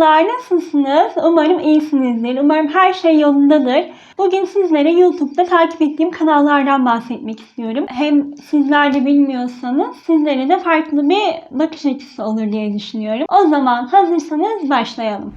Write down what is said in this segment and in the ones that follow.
Merhabalar, nasılsınız? Umarım iyisinizdir. Umarım her şey yolundadır. Bugün sizlere YouTube'da takip ettiğim kanallardan bahsetmek istiyorum. Hem sizler de bilmiyorsanız sizlere de farklı bir bakış açısı olur diye düşünüyorum. O zaman hazırsanız başlayalım.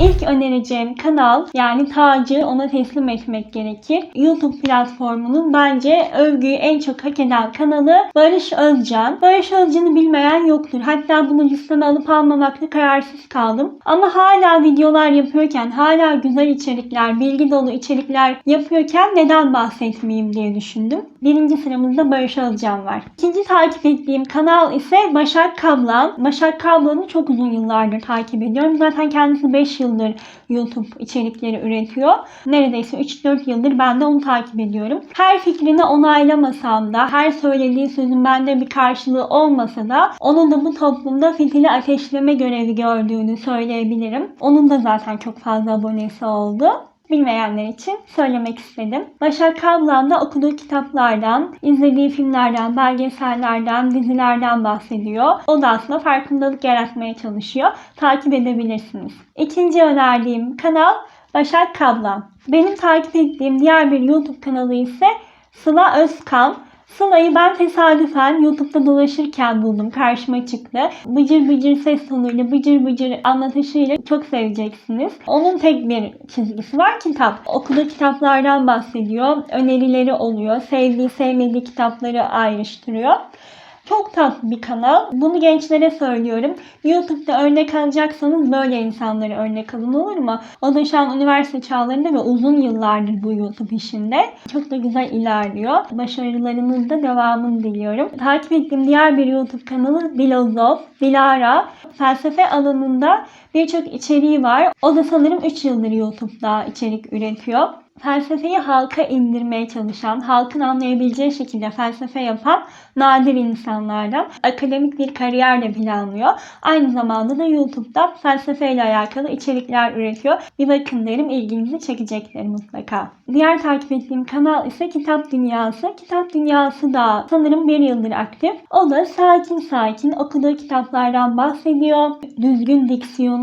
İlk önereceğim kanal yani tacı ona teslim etmek gerekir. YouTube platformunun bence övgüyü en çok hak eden kanalı Barış Özcan. Barış Özcan'ı bilmeyen yoktur. Hatta bunu listeme alıp almamakta kararsız kaldım. Ama hala videolar yapıyorken, hala güzel içerikler, bilgi dolu içerikler yapıyorken neden bahsetmeyeyim diye düşündüm. Birinci sıramızda Barış Özcan var. İkinci takip ettiğim kanal ise Başak Kablan. Başak Kablan'ı çok uzun yıllardır takip ediyorum. Zaten kendisi 5 yıldır YouTube içerikleri üretiyor. Neredeyse 3-4 yıldır ben de onu takip ediyorum. Her fikrini onaylamasam da, her söylediği sözün bende bir karşılığı olmasa da onun da bu toplumda fitili ateşleme görevi gördüğünü söyleyebilirim. Onun da zaten çok fazla abonesi oldu bilmeyenler için söylemek istedim. Başak Kablan da okuduğu kitaplardan, izlediği filmlerden, belgesellerden, dizilerden bahsediyor. O da aslında farkındalık yaratmaya çalışıyor. Takip edebilirsiniz. İkinci önerdiğim kanal Başak Kablan. Benim takip ettiğim diğer bir YouTube kanalı ise Sıla Özkan. Sıla'yı ben tesadüfen YouTube'da dolaşırken buldum. Karşıma çıktı. Bıcır bıcır ses tonuyla, bıcır bıcır anlatışıyla çok seveceksiniz. Onun tek bir çizgisi var kitap. Okuduğu kitaplardan bahsediyor. Önerileri oluyor. Sevdiği, sevmediği kitapları ayrıştırıyor. Çok tatlı bir kanal. Bunu gençlere söylüyorum. YouTube'da örnek alacaksanız böyle insanları örnek alın olur mu? O da şu an üniversite çağlarında ve uzun yıllardır bu YouTube işinde. Çok da güzel ilerliyor. Başarılarınız da devamını diliyorum. Takip ettiğim diğer bir YouTube kanalı Filozof, Dilara. Felsefe alanında birçok içeriği var. O da sanırım 3 yıldır YouTube'da içerik üretiyor felsefeyi halka indirmeye çalışan, halkın anlayabileceği şekilde felsefe yapan nadir insanlardan akademik bir kariyer de planlıyor. Aynı zamanda da YouTube'da felsefeyle alakalı içerikler üretiyor. Bir bakın derim ilginizi çekecektir mutlaka. Diğer takip ettiğim kanal ise Kitap Dünyası. Kitap Dünyası da sanırım bir yıldır aktif. O da sakin sakin okuduğu kitaplardan bahsediyor. Düzgün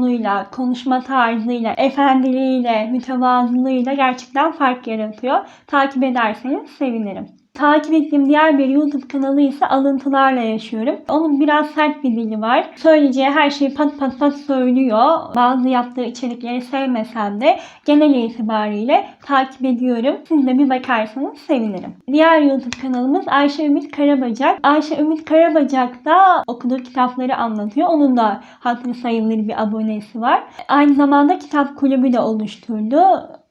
diksiyonuyla, konuşma tarzıyla, efendiliğiyle, mütevazılığıyla gerçekten fark yaratıyor. Takip ederseniz sevinirim. Takip ettiğim diğer bir YouTube kanalı ise alıntılarla yaşıyorum. Onun biraz sert bir dili var. Söyleyeceği her şeyi pat pat pat söylüyor. Bazı yaptığı içerikleri sevmesem de genel itibariyle takip ediyorum. Siz de bir bakarsanız sevinirim. Diğer YouTube kanalımız Ayşe Ümit Karabacak. Ayşe Ümit Karabacak da okuduğu kitapları anlatıyor. Onun da hatırı sayılır bir abonesi var. Aynı zamanda kitap kulübü de oluşturdu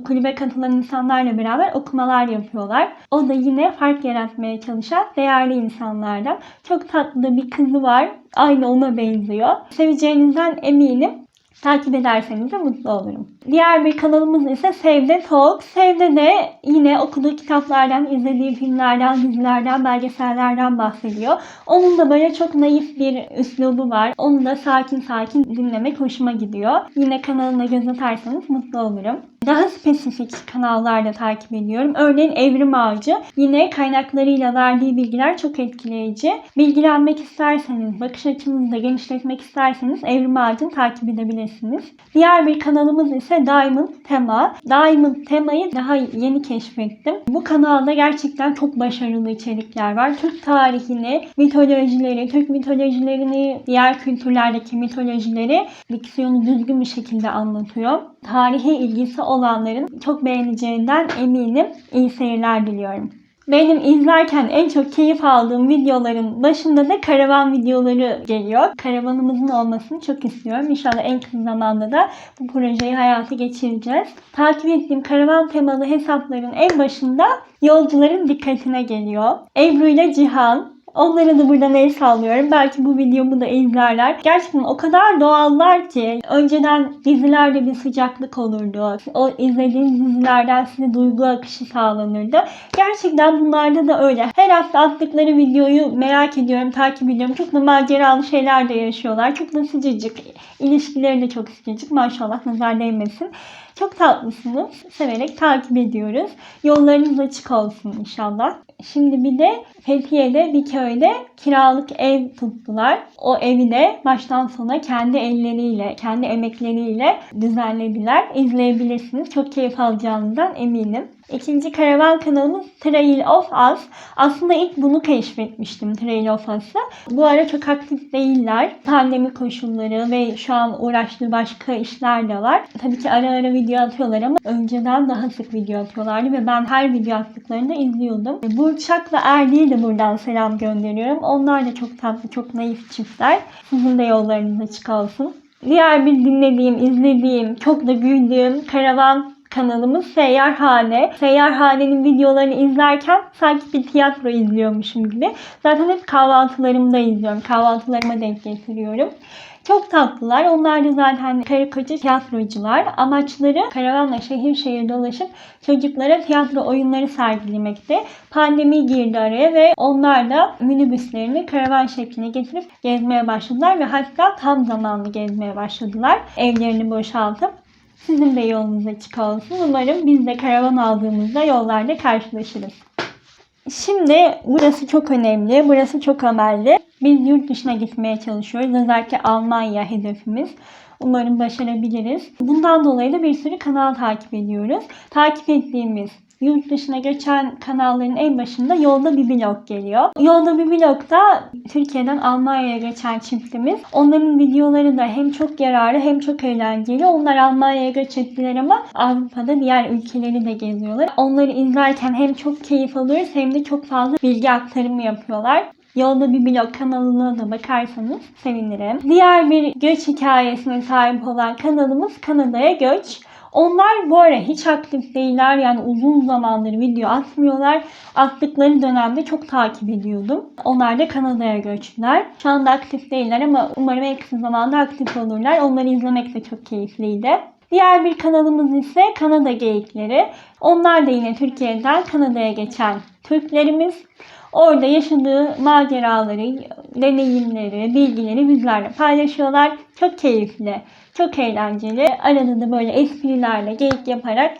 kulübe katılan insanlarla beraber okumalar yapıyorlar. O da yine fark yaratmaya çalışan değerli insanlardan. Çok tatlı bir kızı var. Aynı ona benziyor. Seveceğinizden eminim. Takip ederseniz de mutlu olurum. Diğer bir kanalımız ise Sevde Talk. Sevde de yine okuduğu kitaplardan, izlediği filmlerden, dizilerden, belgesellerden bahsediyor. Onun da böyle çok naif bir üslubu var. Onu da sakin sakin dinlemek hoşuma gidiyor. Yine kanalına göz atarsanız mutlu olurum. Daha spesifik kanallarda takip ediyorum. Örneğin Evrim Ağacı. Yine kaynaklarıyla verdiği bilgiler çok etkileyici. Bilgilenmek isterseniz, bakış açınızı da genişletmek isterseniz Evrim Ağacı'nı takip edebilirsiniz. Diğer bir kanalımız ise Diamond Tema. Diamond Tema'yı daha yeni keşfettim. Bu kanalda gerçekten çok başarılı içerikler var. Türk tarihini, mitolojileri, Türk mitolojilerini, diğer kültürlerdeki mitolojileri diksiyonu düzgün bir şekilde anlatıyor. Tarihe ilgisi olanların çok beğeneceğinden eminim. İyi seyirler diliyorum. Benim izlerken en çok keyif aldığım videoların başında da karavan videoları geliyor. Karavanımızın olmasını çok istiyorum. İnşallah en kısa zamanda da bu projeyi hayata geçireceğiz. Takip ettiğim karavan temalı hesapların en başında yolcuların dikkatine geliyor. Ebru ile Cihan, Onlara da buradan el sallıyorum. Belki bu videomu da izlerler. Gerçekten o kadar doğallar ki. Önceden dizilerde bir sıcaklık olurdu. O izlediğiniz dizilerden size duygu akışı sağlanırdı. Gerçekten bunlarda da öyle. Her hafta attıkları videoyu merak ediyorum, takip ediyorum. Çok da maceralı şeyler de yaşıyorlar. Çok da sıcacık. İlişkileri de çok sıcacık. Maşallah nazar değmesin. Çok tatlısınız. Severek takip ediyoruz. Yollarınız açık olsun inşallah. Şimdi bir de Fethiye'de bir köyde kiralık ev tuttular. O evi de baştan sona kendi elleriyle, kendi emekleriyle düzenlediler. İzleyebilirsiniz. Çok keyif alacağınızdan eminim. İkinci karavan kanalımız Trail of Us. Aslında ilk bunu keşfetmiştim Trail of Us'ı. Bu ara çok aktif değiller. Pandemi koşulları ve şu an uğraştığı başka işler de var. Tabii ki ara ara video atıyorlar ama önceden daha sık video atıyorlardı ve ben her video attıklarında izliyordum. Burçak'la Erdi'ye de buradan selam gönderiyorum. Onlar da çok tatlı, çok naif çiftler. Sizin de yollarınız açık olsun. Diğer bir dinlediğim, izlediğim, çok da güldüğüm karavan kanalımız Seyyarhane. Seyyarhane'nin videolarını izlerken sanki bir tiyatro izliyormuşum gibi. Zaten hep kahvaltılarımda izliyorum. Kahvaltılarıma denk getiriyorum. Çok tatlılar. Onlar da zaten karı koca tiyatrocular. Amaçları karavanla şehir şehir dolaşıp çocuklara tiyatro oyunları sergilemekte. Pandemi girdi araya ve onlar da minibüslerini karavan şekline getirip gezmeye başladılar ve hatta tam zamanlı gezmeye başladılar. Evlerini boşaltıp sizin de yolunuz açık olsun. Umarım biz de karavan aldığımızda yollarda karşılaşırız. Şimdi burası çok önemli, burası çok amelli. Biz yurt dışına gitmeye çalışıyoruz. Özellikle Almanya hedefimiz. Umarım başarabiliriz. Bundan dolayı da bir sürü kanal takip ediyoruz. Takip ettiğimiz yurt dışına göçen kanalların en başında Yolda Bir Vlog geliyor. Yolda Bir Vlog'da Türkiye'den Almanya'ya geçen çiftimiz. Onların videoları da hem çok yararlı hem çok eğlenceli. Onlar Almanya'ya göç ettiler ama Avrupa'da diğer ülkeleri de geziyorlar. Onları izlerken hem çok keyif alıyoruz hem de çok fazla bilgi aktarımı yapıyorlar. Yolda bir blog kanalına da bakarsanız sevinirim. Diğer bir göç hikayesine sahip olan kanalımız Kanada'ya Göç. Onlar bu ara hiç aktif değiller. Yani uzun zamandır video atmıyorlar. Attıkları dönemde çok takip ediyordum. Onlar da Kanada'ya göçtüler. Şu anda aktif değiller ama umarım en kısa zamanda aktif olurlar. Onları izlemek de çok keyifliydi. Diğer bir kanalımız ise Kanada Geyikleri. Onlar da yine Türkiye'den Kanada'ya geçen Türklerimiz. Orada yaşadığı maceraları, deneyimleri, bilgileri bizlerle paylaşıyorlar. Çok keyifli, çok eğlenceli. Arada da böyle esprilerle geyik yaparak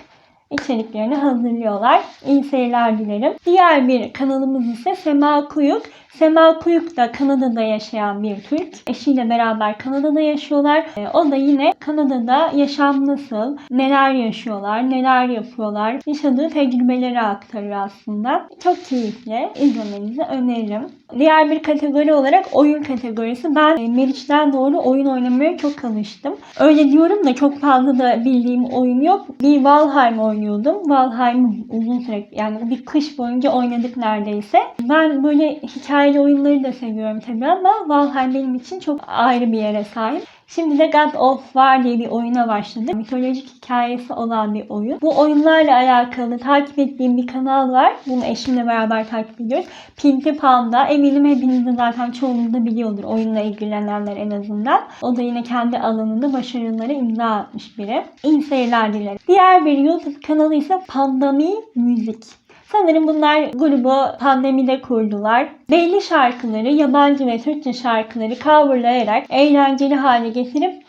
içeriklerini hazırlıyorlar. İyi seyirler dilerim. Diğer bir kanalımız ise Sema Kuyuk. Sema Kuyuk da Kanada'da yaşayan bir Türk. Eşiyle beraber Kanada'da yaşıyorlar. Ee, O da yine Kanada'da yaşam nasıl, neler yaşıyorlar, neler yapıyorlar, yaşadığı tecrübeleri aktarıyor aslında. Çok keyifli. İzlemenizi öneririm. Diğer bir kategori olarak oyun kategorisi. Ben e, Meriç'ten doğru oyun oynamaya çok alıştım. Öyle diyorum da çok fazla da bildiğim oyun yok. Bir Valheim oynuyordum. Valheim uzun süre yani bir kış boyunca oynadık neredeyse. Ben böyle hikayeli oyunları da seviyorum tabii ama Valheim benim için çok ayrı bir yere sahip. Şimdi de God of War diye bir oyuna başladım. Mitolojik hikayesi olan bir oyun. Bu oyunlarla alakalı takip ettiğim bir kanal var. Bunu eşimle beraber takip ediyoruz. Pinti Panda. Eminim hepiniz de zaten çoğunuz da biliyordur. Oyunla ilgilenenler en azından. O da yine kendi alanında başarıları imza atmış biri. İyi seyirler dilerim. Diğer bir YouTube kanalı ise Pandami Müzik. Sanırım bunlar grubu pandemide kurdular. Belli şarkıları, yabancı ve Türkçe şarkıları coverlayarak eğlenceli hale getirip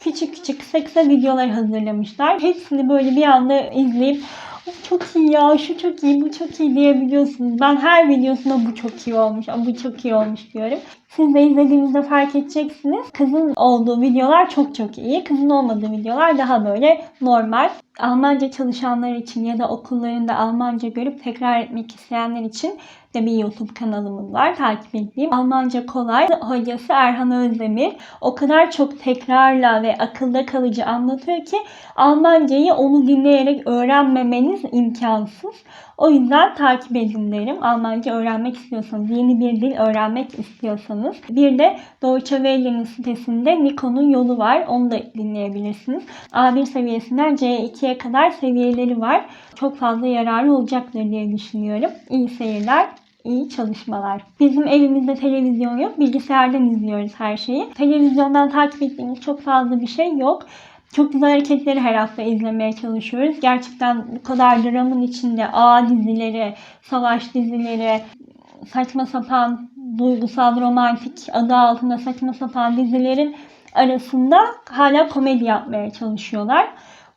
küçük küçük kısa videolar hazırlamışlar. Hepsini böyle bir anda izleyip "Of, çok iyi ya, şu çok iyi, bu çok iyi diyebiliyorsunuz. Ben her videosunda bu çok iyi olmuş, "Aa, bu çok iyi olmuş diyorum. Siz de izlediğinizde fark edeceksiniz. Kızın olduğu videolar çok çok iyi. Kızın olmadığı videolar daha böyle normal. Almanca çalışanlar için ya da okullarında Almanca görüp tekrar etmek isteyenler için de bir YouTube kanalımız var takip ettiğim. Almanca kolay. Hocası Erhan Özdemir. O kadar çok tekrarla ve akılda kalıcı anlatıyor ki Almancayı onu dinleyerek öğrenmemeniz imkansız. O yüzden takip edin derim. Almanca öğrenmek istiyorsanız, yeni bir dil öğrenmek istiyorsanız. Bir de Deutsche Welle'nin sitesinde Nikon'un yolu var. Onu da dinleyebilirsiniz. A1 seviyesinden C2'ye kadar seviyeleri var. Çok fazla yararlı olacaktır diye düşünüyorum. İyi seyirler. İyi çalışmalar. Bizim evimizde televizyon yok. Bilgisayardan izliyoruz her şeyi. Televizyondan takip ettiğimiz çok fazla bir şey yok. Çok güzel hareketleri her hafta izlemeye çalışıyoruz. Gerçekten bu kadar dramın içinde A dizileri, savaş dizileri, saçma sapan duygusal romantik adı altında saçma sapan dizilerin arasında hala komedi yapmaya çalışıyorlar.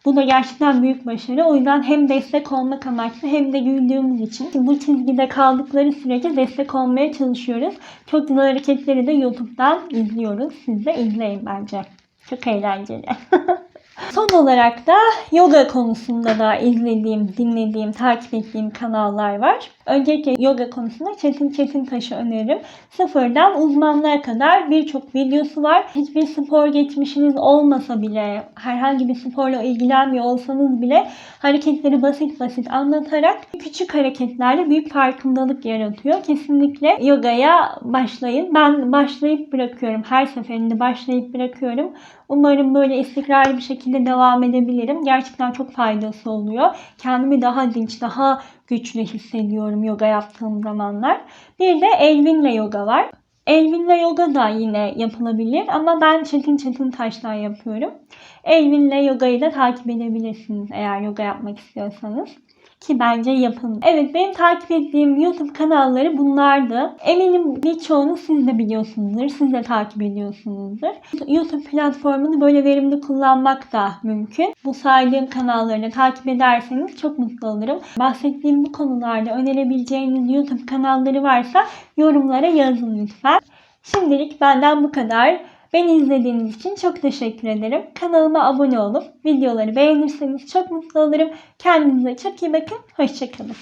Bu da gerçekten büyük başarı. O yüzden hem destek olmak amaçlı hem de güldüğümüz için bu çizgide kaldıkları sürece destek olmaya çalışıyoruz. Çok güzel hareketleri de YouTube'dan izliyoruz. Siz de izleyin bence. Çok eğlenceli. Son olarak da yoga konusunda da izlediğim, dinlediğim, takip ettiğim kanallar var. Öncelikle yoga konusunda Çetin Çetintaş'ı öneririm. Sıfırdan uzmanlara kadar birçok videosu var. Hiçbir spor geçmişiniz olmasa bile, herhangi bir sporla ilgilenmiyor olsanız bile hareketleri basit basit anlatarak küçük hareketlerle büyük farkındalık yaratıyor. Kesinlikle yogaya başlayın. Ben başlayıp bırakıyorum. Her seferinde başlayıp bırakıyorum. Umarım böyle istikrarlı bir şekilde devam edebilirim. Gerçekten çok faydası oluyor. Kendimi daha dinç, daha güçlü hissediyorum yoga yaptığım zamanlar. Bir de Elvin'le yoga var. Elvin'le yoga da yine yapılabilir ama ben Çetin Çetin Taş'tan yapıyorum. Elvin'le yogayı da takip edebilirsiniz eğer yoga yapmak istiyorsanız. Ki bence yapın. Evet benim takip ettiğim YouTube kanalları bunlardı. Eminim birçoğunu siz de biliyorsunuzdur. Siz de takip ediyorsunuzdur. YouTube platformunu böyle verimli kullanmak da mümkün. Bu saydığım kanalları takip ederseniz çok mutlu olurum. Bahsettiğim bu konularda önerebileceğiniz YouTube kanalları varsa yorumlara yazın lütfen. Şimdilik benden bu kadar. Beni izlediğiniz için çok teşekkür ederim. Kanalıma abone olup videoları beğenirseniz çok mutlu olurum. Kendinize çok iyi bakın. Hoşçakalın.